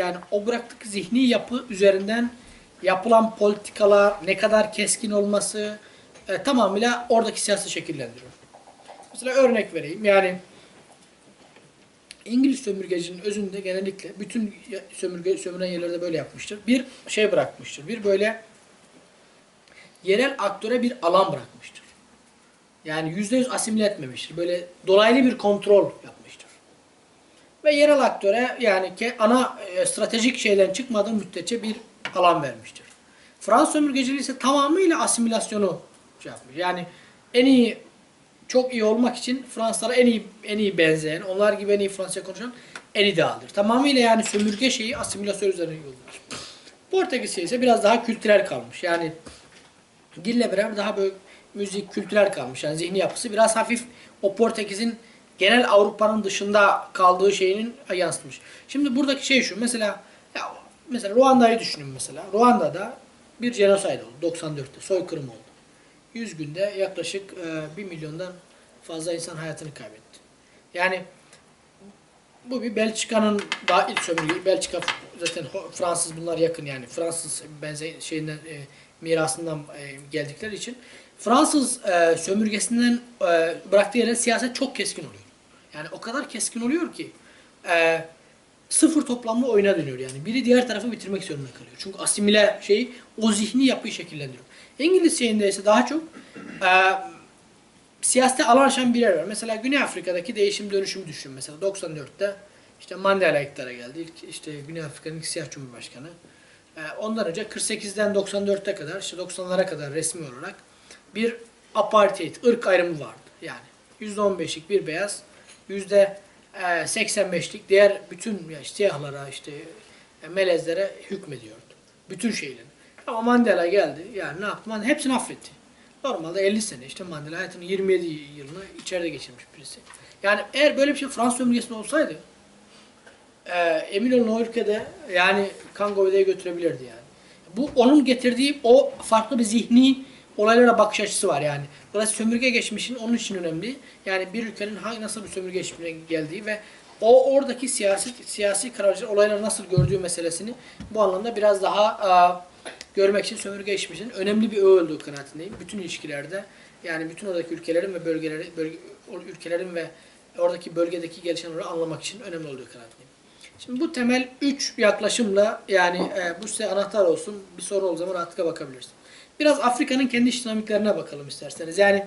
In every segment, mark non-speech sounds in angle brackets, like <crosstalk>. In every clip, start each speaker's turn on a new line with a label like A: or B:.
A: yani o bıraktık zihni yapı üzerinden yapılan politikalar ne kadar keskin olması e, tamamıyla oradaki siyasi şekillendiriyor. Mesela örnek vereyim. Yani İngiliz sömürgecinin özünde genellikle bütün sömürge sömüren yerlerde böyle yapmıştır. Bir şey bırakmıştır. Bir böyle yerel aktöre bir alan bırakmıştır. Yani yüzde yüz asimile etmemiştir. Böyle dolaylı bir kontrol yapmıştır. Ve yerel aktöre yani ki ana e, stratejik şeyden çıkmadığı müddetçe bir alan vermiştir. Fransız sömürgeciliği ise tamamıyla asimilasyonu şey yapmış. Yani en iyi çok iyi olmak için Fransızlara en iyi en iyi benzeyen, onlar gibi en iyi Fransızca konuşan en idealdir. Tamamıyla yani sömürge şeyi asimilasyon üzerine yollanmış. Portekiz ise biraz daha kültürel kalmış. Yani dille beraber daha böyle müzik, kültürel kalmış. Yani zihni yapısı biraz hafif o Portekiz'in genel Avrupa'nın dışında kaldığı şeyinin yansıtmış. Şimdi buradaki şey şu. Mesela ya mesela Ruanda'yı düşünün mesela. Ruanda'da bir genosid oldu 94'te. Soykırım oldu. 100 günde yaklaşık e, 1 milyondan fazla insan hayatını kaybetti. Yani bu bir Belçika'nın daha ilk sömürge. Belçika zaten Fransız bunlar yakın yani. Fransız benzer şeyinden e, mirasından e, geldikleri için Fransız e, sömürgesinden e, bıraktığı yere siyaset çok keskin oluyor. Yani o kadar keskin oluyor ki e, sıfır toplamlı oyuna dönüyor yani. Biri diğer tarafı bitirmek zorunda kalıyor. Çünkü asimile şeyi o zihni yapıyı şekillendiriyor. İngiliz şeyinde ise daha çok e, siyasete alan açan bir yer var. Mesela Güney Afrika'daki değişim dönüşüm düşün. Mesela 94'te işte Mandela iktidara geldi. İlk işte Güney Afrika'nın siyah cumhurbaşkanı. Ee, ondan önce 48'den 94'te kadar işte 90'lara kadar resmi olarak bir apartheid, ırk ayrımı vardı. Yani %15'lik bir beyaz, %85'lik diğer bütün ya işte siyahlara işte e, melezlere hükmediyordu. Bütün şeylerin. Ama Mandela geldi. Yani ne yaptı? Mandela hepsini affetti. Normalde 50 sene işte Mandela hayatının 27 yılını içeride geçirmiş birisi. Yani eğer böyle bir şey Fransız sömürgesinde olsaydı e, emin olun o ülkede yani kan götürebilirdi yani. Bu onun getirdiği o farklı bir zihni olaylara bakış açısı var yani. Burası sömürge geçmişin onun için önemli. Yani bir ülkenin hangi nasıl bir sömürge geçmişine geldiği ve o oradaki siyasi siyasi kararcı olayları nasıl gördüğü meselesini bu anlamda biraz daha e, görmek için sömürge geçmişinin önemli bir öğe olduğu kanaatindeyim. Bütün ilişkilerde yani bütün oradaki ülkelerin ve bölgeleri bölge, ülkelerin ve oradaki bölgedeki gelişen olayları anlamak için önemli olduğu kanaatindeyim. Şimdi bu temel üç yaklaşımla yani e, bu size anahtar olsun. Bir soru olduğu zaman rahatlıkla bakabilirsin. Biraz Afrika'nın kendi dinamiklerine bakalım isterseniz. Yani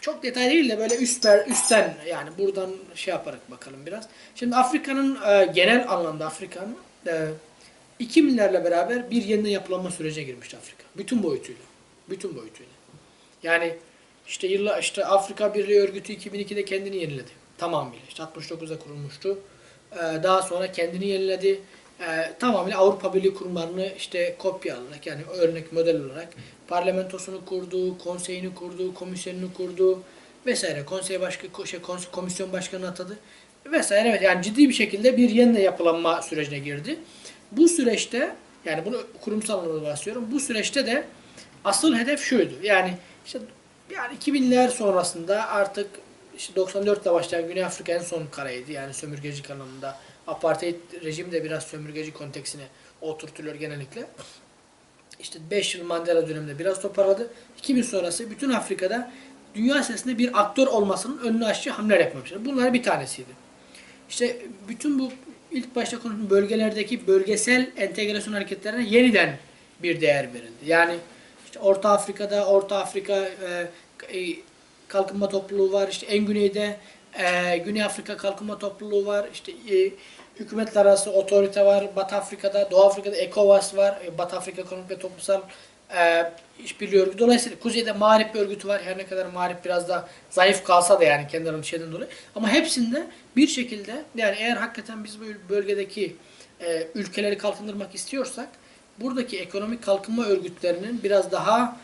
A: çok detay değil de böyle üstler, üstten yani buradan şey yaparak bakalım biraz. Şimdi Afrika'nın e, genel anlamda Afrika'nın e, 2000'lerle beraber bir yeniden yapılanma sürecine girmişti Afrika. Bütün boyutuyla. Bütün boyutuyla. Yani işte yılla işte Afrika Birliği Örgütü 2002'de kendini yeniledi. Tamamıyla. İşte 69'da kurulmuştu. Ee, daha sonra kendini yeniledi. Ee, tamamıyla Avrupa Birliği kurumlarını işte kopya alarak yani örnek model olarak parlamentosunu kurdu, konseyini kurdu, komisyonunu kurdu vesaire. Konsey başka şey, komisyon başkanı atadı vesaire. Evet yani ciddi bir şekilde bir yeniden yapılanma sürecine girdi. Bu süreçte yani bunu kurumsal anlamda bahsediyorum. Bu süreçte de asıl hedef şuydu. Yani işte yani 2000'ler sonrasında artık işte 94'te başlayan Güney Afrika en son karaydı. Yani sömürgeci anlamında. Apartheid rejim de biraz sömürgeci konteksine oturtuluyor genellikle. İşte 5 yıl Mandela döneminde biraz toparladı. 2000 sonrası bütün Afrika'da dünya sesinde bir aktör olmasının önünü açıcı hamleler yapmamışlar. Bunlar bir tanesiydi. İşte bütün bu ilk başta konuştuğum bölgelerdeki bölgesel entegrasyon hareketlerine yeniden bir değer verildi. Yani işte Orta Afrika'da Orta Afrika e, e, kalkınma topluluğu var. İşte en güneyde e, Güney Afrika kalkınma topluluğu var. İşte e, hükümetler arası otorite var. Batı Afrika'da, Doğu Afrika'da ECOWAS var. E, Batı Afrika Ekonomik ve Toplumsal e, İşbirliği Örgütü. Dolayısıyla kuzeyde Mağrip örgütü var. Her ne kadar Mağrip biraz da zayıf kalsa da yani kendi aramızda şeyden dolayı. Ama hepsinde bir şekilde yani eğer hakikaten biz bu bölgedeki e, ülkeleri kalkındırmak istiyorsak buradaki ekonomik kalkınma örgütlerinin biraz daha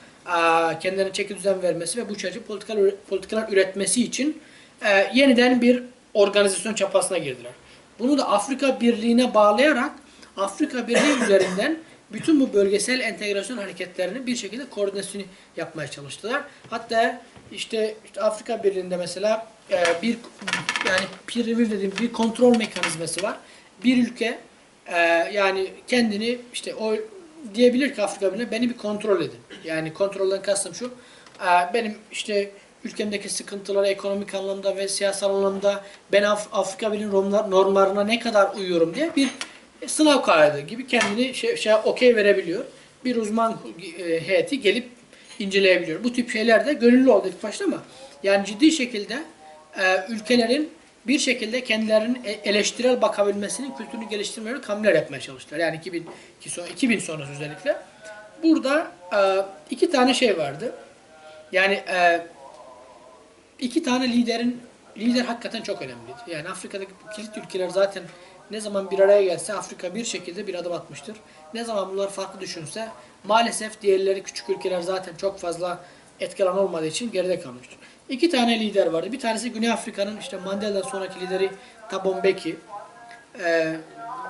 A: kendilerine çeki düzen vermesi ve bu çerçeve politikalar, politikalar üretmesi için e, yeniden bir organizasyon çapasına girdiler. Bunu da Afrika Birliği'ne bağlayarak Afrika Birliği <coughs> üzerinden bütün bu bölgesel entegrasyon hareketlerini bir şekilde koordinasyonu yapmaya çalıştılar. Hatta işte, işte Afrika Birliği'nde mesela e, bir yani peer review dediğim bir kontrol mekanizması var. Bir ülke e, yani kendini işte o diyebilir ki Afrika Birliği beni bir kontrol edin. Yani kontrolden kastım şu. e, benim işte ülkemdeki sıkıntılara ekonomik anlamda ve siyasal anlamda ben Af- Afrika Birliği normlar- normlarına ne kadar uyuyorum diye bir sınav kaydı gibi kendini şey, şey okey verebiliyor. Bir uzman e, heyeti gelip inceleyebiliyor. Bu tip şeyler de gönüllü oldu ilk başta ama yani ciddi şekilde e, ülkelerin bir şekilde kendilerinin e- eleştirel bakabilmesinin kültürünü geliştirmeleri kamiller yapmaya çalıştılar. Yani 2000, iki son- 2000 sonrası özellikle. Burada e, iki tane şey vardı. Yani e, iki tane liderin lider hakikaten çok önemliydi. Yani Afrika'daki kilit ülkeler zaten ne zaman bir araya gelse Afrika bir şekilde bir adım atmıştır. Ne zaman bunlar farklı düşünse maalesef diğerleri küçük ülkeler zaten çok fazla etki alanı olmadığı için geride kalmıştır. İki tane lider vardı. Bir tanesi Güney Afrika'nın işte Mandela'dan sonraki lideri Thabo Mbeki. Ee,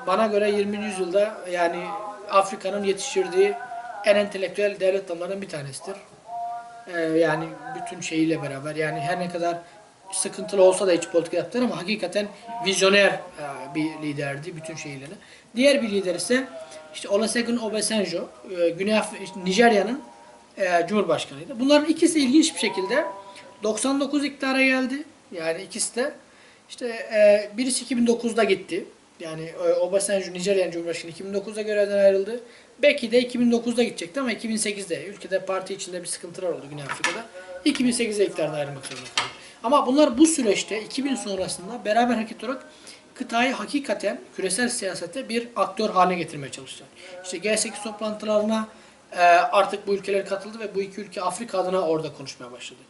A: bana göre 20. yüzyılda yani Afrika'nın yetiştirdiği en entelektüel devlet adamlarından bir tanesidir. Ee, yani bütün şeyiyle beraber yani her ne kadar sıkıntılı olsa da iç politika yaptılar ama hakikaten vizyoner e, bir liderdi bütün şeylerini. Diğer bir lider ise işte Olusegun Obasanjo, e, Güney Nijerya'nın e, Cumhurbaşkanıydı. Bunların ikisi ilginç bir şekilde 99 iktidara geldi. Yani ikisi de işte e, birisi 2009'da gitti. Yani e, Obasanjo Nijerya'nın Cumhurbaşkanı 2009'da görevden ayrıldı. Belki de 2009'da gidecekti ama 2008'de ülkede parti içinde bir sıkıntılar oldu Güney Afrika'da. 2008'de iktidardan ayrılmak zorunda kaldı. Ama bunlar bu süreçte 2000 sonrasında beraber hareket olarak kıtayı hakikaten küresel siyasette bir aktör haline getirmeye çalıştılar. İşte G8 toplantılarına e, artık bu ülkeler katıldı ve bu iki ülke Afrika adına orada konuşmaya başladı.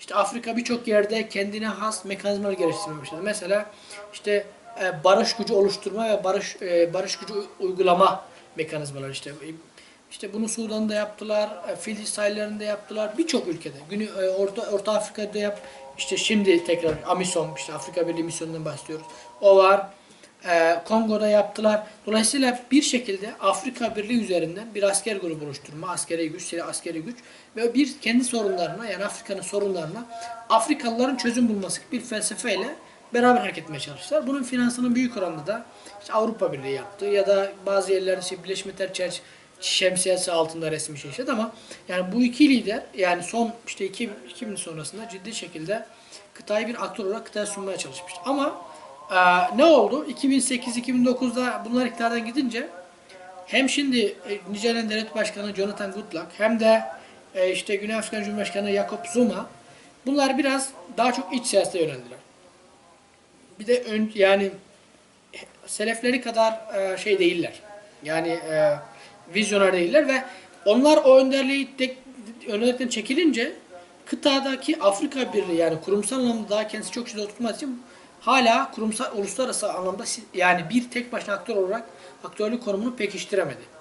A: İşte Afrika birçok yerde kendine has mekanizmalar geliştirmeye başladı. Mesela işte e, barış gücü oluşturma ve barış e, barış gücü uygulama mekanizmaları işte işte bunu Sudan'da yaptılar, e, yaptılar, birçok ülkede. Güney e, Orta Orta Afrika'da yap. işte şimdi tekrar AMISOM işte Afrika Birliği misyonundan bahsediyoruz. O var. E, Kongo'da yaptılar. Dolayısıyla bir şekilde Afrika Birliği üzerinden bir asker grubu oluşturma, askeri güç, silah askeri güç ve bir kendi sorunlarına yani Afrika'nın sorunlarına Afrikalıların çözüm bulması bir felsefeyle beraber hareket etmeye çalıştılar. Bunun finansını büyük oranda da işte Avrupa Birliği yaptı ya da bazı yerlerde işte Birleşmiş Milletler çerçe- şemsiyesi altında resmi şey işledi ama yani bu iki lider yani son işte 2000, 2000 sonrasında ciddi şekilde kıtayı bir aktör olarak kıtaya sunmaya çalışmıştı. Ama e, ne oldu? 2008-2009'da bunlar iktidardan gidince hem şimdi e, Nijerya Devlet Başkanı Jonathan Goodluck hem de e, işte Güney Afrika Cumhurbaşkanı Jacob Zuma bunlar biraz daha çok iç siyasete yöneldiler. Bir de ön, yani selefleri kadar e, şey değiller. Yani e, vizyoner değiller ve onlar o önderliği de, önderlikten çekilince kıtadaki Afrika Birliği yani kurumsal anlamda daha kendisi çok ciddi oturtmadığı için hala kurumsal uluslararası anlamda yani bir tek başına aktör olarak aktörlük konumunu pekiştiremedi.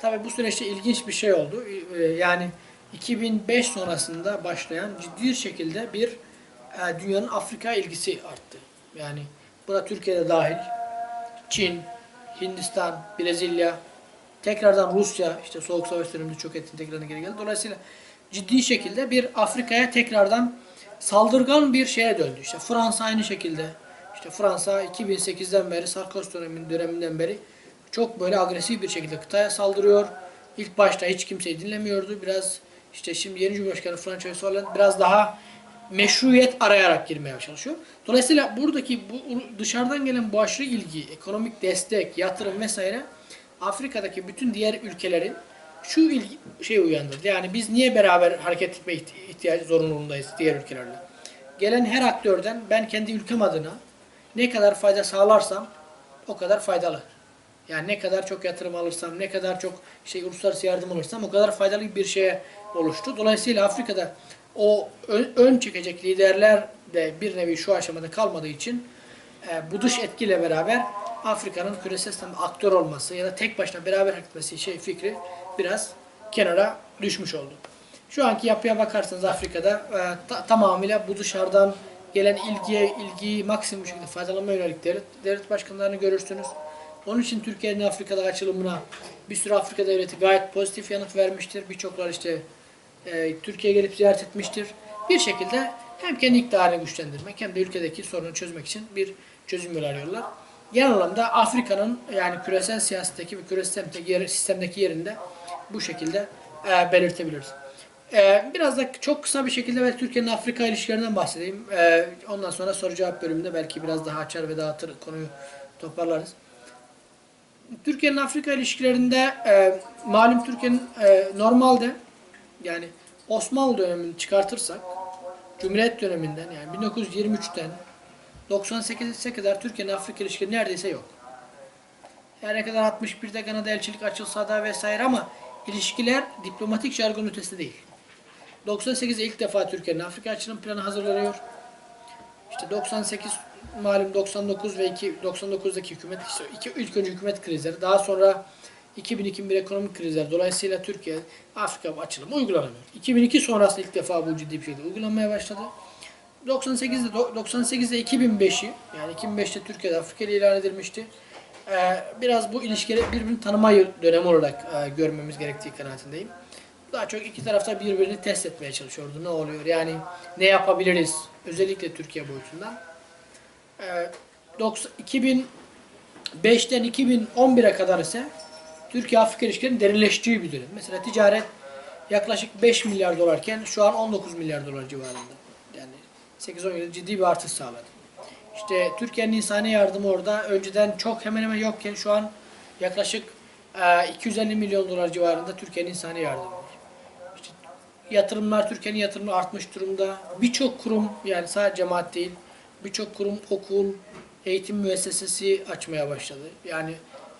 A: Tabi bu süreçte ilginç bir şey oldu. Ee, Yani 2005 sonrasında başlayan ciddi şekilde bir e, dünyanın Afrika ilgisi arttı. Yani buna Türkiye'de dahil. Çin, Hindistan, Brezilya, tekrardan Rusya işte soğuk savaş döneminde çok etkin tekrardan geri geldi. Dolayısıyla ciddi şekilde bir Afrika'ya tekrardan saldırgan bir şeye döndü. İşte Fransa aynı şekilde. İşte Fransa 2008'den beri Sarkozy dönemin döneminden beri çok böyle agresif bir şekilde kıtaya saldırıyor. İlk başta hiç kimseyi dinlemiyordu. Biraz işte şimdi yeni Cumhurbaşkanı François Hollande biraz daha meşruiyet arayarak girmeye çalışıyor. Dolayısıyla buradaki bu dışarıdan gelen bu aşırı ilgi, ekonomik destek, yatırım vesaire Afrika'daki bütün diğer ülkelerin şu ilgi şey uyandırdı. Yani biz niye beraber hareket etme ihti- ihtiyacı zorunluluğundayız diğer ülkelerle? Gelen her aktörden ben kendi ülkem adına ne kadar fayda sağlarsam o kadar faydalı. Yani ne kadar çok yatırım alırsam, ne kadar çok şey uluslararası yardım alırsam o kadar faydalı bir şeye oluştu. Dolayısıyla Afrika'da o ön, ön çekecek liderler de bir nevi şu aşamada kalmadığı için e, bu dış etkiyle beraber Afrika'nın küresel sistemde aktör olması ya da tek başına beraber etmesi şey fikri biraz kenara düşmüş oldu. Şu anki yapıya bakarsanız Afrika'da e, ta- tamamıyla bu dışarıdan gelen ilgiye ilgiyi maksimum şekilde faydalanma yönelik devlet, devlet başkanlarını görürsünüz. Onun için Türkiye'nin Afrika'da açılımına bir sürü Afrika devleti gayet pozitif yanıt vermiştir. Birçoklar işte e, Türkiye'ye gelip ziyaret etmiştir. Bir şekilde hem kendi iktidarını güçlendirmek hem de ülkedeki sorunu çözmek için bir çözüm yolu arıyorlar. genel anlamda Afrika'nın yani küresel siyasetteki ve küresel sistemdeki yerinde bu şekilde e, belirtebiliriz. E, biraz da çok kısa bir şekilde belki Türkiye'nin Afrika ilişkilerinden bahsedeyim. E, ondan sonra soru cevap bölümünde belki biraz daha açar ve dağıtır konuyu toparlarız. Türkiye'nin Afrika ilişkilerinde e, malum Türkiye'nin e, normalde yani Osmanlı dönemini çıkartırsak Cumhuriyet döneminden yani 1923'ten 98'e kadar Türkiye'nin Afrika ilişkileri neredeyse yok. Her ne kadar 61'de Gana'da elçilik açılsa da vesaire ama ilişkiler diplomatik jargon ötesi değil. 98'de ilk defa Türkiye'nin Afrika açılım planı hazırlanıyor. İşte 98 malum 99 ve 2 99'daki hükümet işte iki, ilk önce hükümet krizleri daha sonra 2000-2001 ekonomik krizler dolayısıyla Türkiye Afrika açılımı uygulanamıyor. 2002 sonrası ilk defa bu ciddi bir şekilde uygulanmaya başladı. 98'de 98'de 2005'i yani 2005'te Türkiye'de Afrika ile ilan edilmişti. Ee, biraz bu ilişkileri birbirini tanıma dönemi olarak e, görmemiz gerektiği kanaatindeyim. Daha çok iki tarafta birbirini test etmeye çalışıyordu. Ne oluyor? Yani ne yapabiliriz? Özellikle Türkiye boyutundan. Ee, 90 2005'ten 2011'e kadar ise Türkiye-Afrika ilişkilerinin derinleştiği bir dönem. Mesela ticaret yaklaşık 5 milyar dolarken şu an 19 milyar dolar civarında. Yani 8-10 yılda ciddi bir artış sağladı. İşte Türkiye'nin insani yardımı orada önceden çok hemen hemen yokken şu an yaklaşık e, 250 milyon dolar civarında Türkiye'nin insani yardımı var. İşte yatırımlar Türkiye'nin yatırımı artmış durumda. Birçok kurum yani sadece cemaat değil birçok kurum okul, eğitim müessesesi açmaya başladı. Yani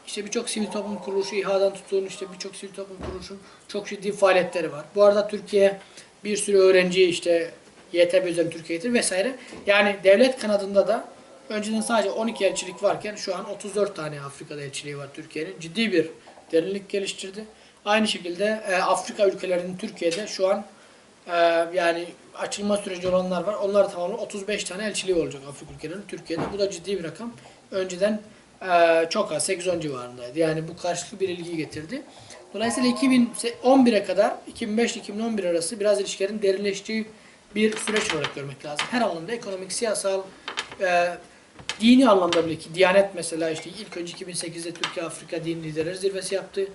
A: işte birçok sivil toplum kuruluşu İHA'dan tutun işte birçok sivil toplum kuruluşun çok ciddi faaliyetleri var. Bu arada Türkiye bir sürü öğrenciyi işte YTB üzerine Türkiye getirdi vesaire. Yani devlet kanadında da önceden sadece 12 elçilik varken şu an 34 tane Afrika'da elçiliği var Türkiye'nin. Ciddi bir derinlik geliştirdi. Aynı şekilde e, Afrika ülkelerinin Türkiye'de şu an e, yani açılma süreci olanlar var. Onlar tamamen 35 tane elçiliği olacak Afrika ülkelerinin Türkiye'de. Bu da ciddi bir rakam. Önceden e, çok az 8-10 civarındaydı. Yani bu karşılıklı bir ilgi getirdi. Dolayısıyla 2011'e kadar 2005-2011 arası biraz ilişkilerin derinleştiği bir süreç olarak görmek lazım. Her anlamda ekonomik, siyasal, e, dini anlamda bile ki Diyanet mesela işte ilk önce 2008'de Türkiye Afrika Din Liderleri Zirvesi yaptı.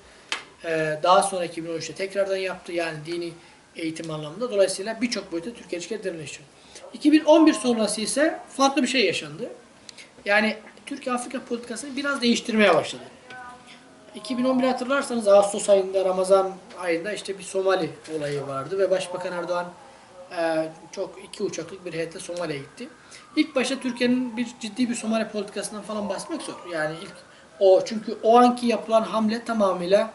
A: E, daha sonra 2013'te tekrardan yaptı. Yani dini eğitim anlamında. Dolayısıyla birçok boyutta Türkiye ilişkileri derinleşiyor. 2011 sonrası ise farklı bir şey yaşandı. Yani Türkiye Afrika politikasını biraz değiştirmeye başladı. 2011 hatırlarsanız Ağustos ayında Ramazan ayında işte bir Somali olayı vardı ve Başbakan Erdoğan e, çok iki uçaklık bir heyetle Somali'ye gitti. İlk başta Türkiye'nin bir ciddi bir Somali politikasından falan bahsetmek zor. Yani ilk o çünkü o anki yapılan hamle tamamıyla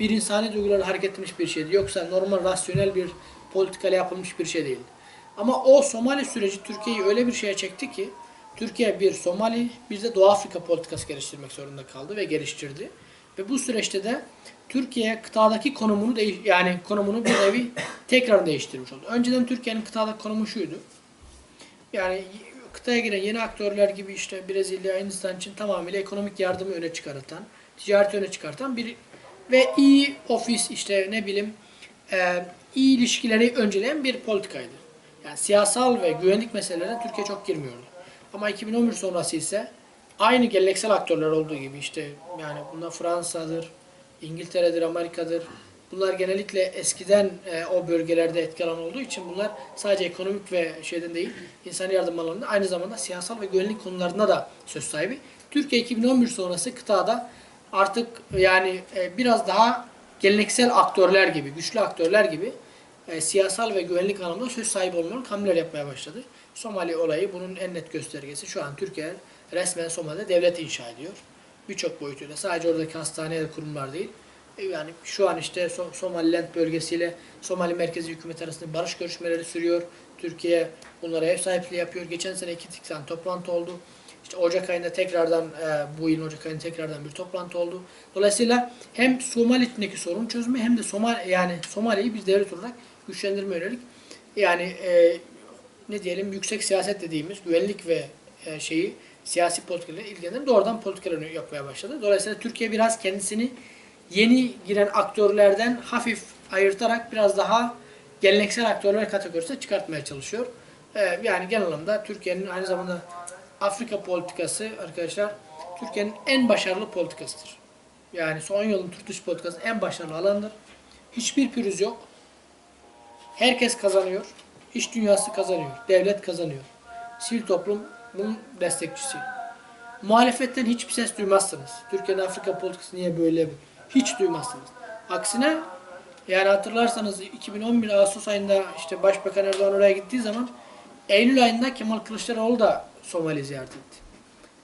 A: bir insani duygularla hareket etmiş bir şeydi. Yoksa normal rasyonel bir politikayla yapılmış bir şey değildi. Ama o Somali süreci Türkiye'yi öyle bir şeye çekti ki Türkiye bir Somali bir de Doğu Afrika politikası geliştirmek zorunda kaldı ve geliştirdi. Ve bu süreçte de Türkiye kıtadaki konumunu değiş yani konumunu bir nevi <coughs> tekrar değiştirmiş oldu. Önceden Türkiye'nin kıtadaki konumu şuydu. Yani kıtaya giren yeni aktörler gibi işte Brezilya, Hindistan için tamamıyla ekonomik yardımı öne çıkartan, ticareti öne çıkartan bir ve iyi ofis işte ne bileyim e, iyi ilişkileri önceleyen bir politikaydı. Yani siyasal ve güvenlik meselelerine Türkiye çok girmiyordu. Ama 2011 sonrası ise aynı geleneksel aktörler olduğu gibi işte yani bunda Fransa'dır, İngiltere'dir, Amerika'dır. Bunlar genellikle eskiden e, o bölgelerde etki olduğu için bunlar sadece ekonomik ve şeyden değil, insani yardım alanında aynı zamanda siyasal ve güvenlik konularında da söz sahibi. Türkiye 2011 sonrası kıtada artık yani e, biraz daha geleneksel aktörler gibi, güçlü aktörler gibi e, siyasal ve güvenlik anlamında söz sahibi olmanın hamleler yapmaya başladı. Somali olayı bunun en net göstergesi. Şu an Türkiye resmen Somali'de devlet inşa ediyor. Birçok boyutuyla. Sadece oradaki hastane ve kurumlar değil. E, Yani şu an işte So- Somaliland bölgesiyle Somali merkezi hükümet arasında barış görüşmeleri sürüyor. Türkiye bunlara ev sahipliği yapıyor. Geçen sene iki tane toplantı oldu. İşte Ocak ayında tekrardan e, bu yılın Ocak ayında tekrardan bir toplantı oldu. Dolayısıyla hem Somali'deki sorun çözme hem de Somali yani Somali'yi bir devlet olarak güçlendirme yönelik yani e, ne diyelim yüksek siyaset dediğimiz güvenlik ve e, şeyi siyasi politikalarla ilgilenip doğrudan politikalarını yapmaya başladı. Dolayısıyla Türkiye biraz kendisini yeni giren aktörlerden hafif ayırtarak biraz daha geleneksel aktörler kategorisine çıkartmaya çalışıyor. Ee, yani genel anlamda Türkiye'nin aynı zamanda Afrika politikası arkadaşlar Türkiye'nin en başarılı politikasıdır. Yani son yılın Türk dış politikası en başarılı alandır. Hiçbir pürüz yok. Herkes kazanıyor. İş dünyası kazanıyor. Devlet kazanıyor. Sivil toplum bunun destekçisi. Muhalefetten hiçbir ses duymazsınız. Türkiye'nin Afrika politikası niye böyle? Hiç duymazsınız. Aksine yani hatırlarsanız 2011 Ağustos ayında işte Başbakan Erdoğan oraya gittiği zaman Eylül ayında Kemal Kılıçdaroğlu da Somali ziyaret etti.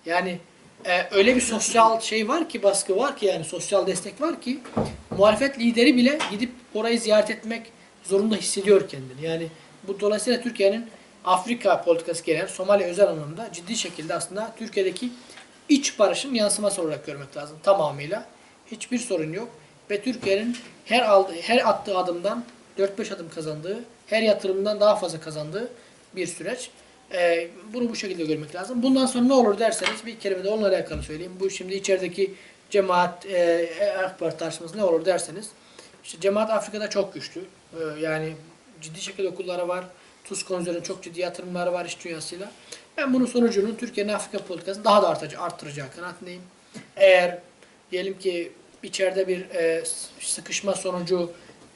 A: Yani e, öyle bir sosyal şey var ki baskı var ki yani sosyal destek var ki muhalefet lideri bile gidip orayı ziyaret etmek zorunda hissediyor kendini. Yani bu dolayısıyla Türkiye'nin Afrika politikası gelen Somali özel anlamda ciddi şekilde aslında Türkiye'deki iç barışın yansıması olarak görmek lazım tamamıyla. Hiçbir sorun yok ve Türkiye'nin her aldığı, her attığı adımdan 4-5 adım kazandığı, her yatırımdan daha fazla kazandığı bir süreç. Ee, bunu bu şekilde görmek lazım. Bundan sonra ne olur derseniz bir kelime de onunla alakalı söyleyeyim. Bu şimdi içerideki cemaat, e, AK Parti tartışması ne olur derseniz. işte cemaat Afrika'da çok güçlü. Ee, yani ciddi şekilde okulları var. Konusunda çok ciddi yatırımları var iş dünyasıyla. Ben bunun sonucunun Türkiye'nin Afrika politikasını daha da artacağı, arttıracağı kanaatindeyim. Eğer diyelim ki içeride bir e, sıkışma sonucu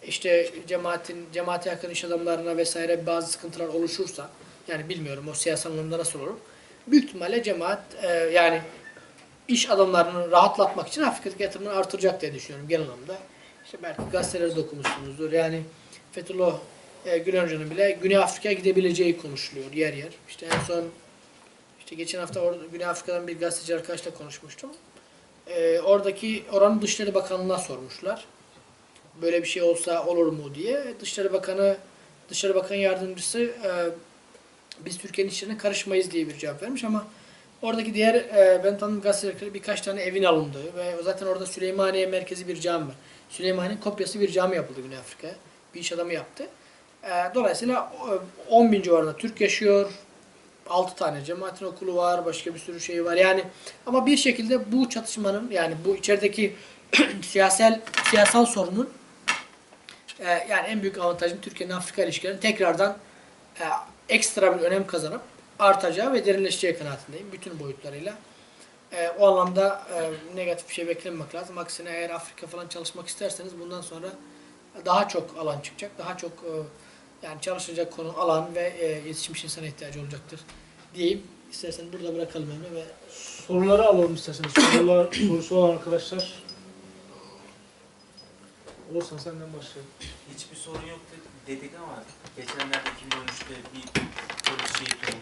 A: işte cemaatin cemaate yakın iş adamlarına vesaire bazı sıkıntılar oluşursa yani bilmiyorum o siyasal anlamda nasıl olur. Büyük ihtimalle cemaat e, yani iş adamlarını rahatlatmak için Afrika'daki yatırımını artıracak diye düşünüyorum genel anlamda. İşte belki gazetelerde de okumuşsunuzdur. Yani Fethullah e, Hoca'nın bile Güney Afrika'ya gidebileceği konuşuluyor yer yer. İşte en son işte geçen hafta orada Güney Afrika'dan bir gazeteci arkadaşla konuşmuştum. E, oradaki oranın Dışişleri Bakanlığı'na sormuşlar. Böyle bir şey olsa olur mu diye. Dışişleri Bakanı Dışişleri Bakan Yardımcısı e, biz Türkiye'nin işlerine karışmayız diye bir cevap vermiş ama oradaki diğer e, ben tanıdığım gazetecileri birkaç tane evin alındığı ve zaten orada Süleymaniye merkezi bir cami var. Süleymaniye'nin kopyası bir cami yapıldı Güney Afrika'ya. Bir iş adamı yaptı. E, dolayısıyla e, 10 bin civarında Türk yaşıyor. 6 tane cemaatin okulu var, başka bir sürü şey var. Yani ama bir şekilde bu çatışmanın yani bu içerideki <clears throat> siyasal siyasal sorunun e, yani en büyük avantajın Türkiye'nin Afrika ilişkilerinin tekrardan e, ekstra bir önem kazanıp artacağı ve derinleşeceği kanaatindeyim bütün boyutlarıyla. E, o anlamda e, negatif bir şey beklememek lazım. Aksine eğer Afrika falan çalışmak isterseniz bundan sonra daha çok alan çıkacak. Daha çok e, yani çalışacak konu alan ve e, yetişmiş insana ihtiyacı olacaktır diyeyim. İstersen burada bırakalım Emre ve
B: Soruları alalım isterseniz. Sorular, <coughs> sorusu olan arkadaşlar. Olursan senden başlayalım.
C: Hiçbir sorun yok dedik ama geçenlerde 2013'te bir polis şehit oldu.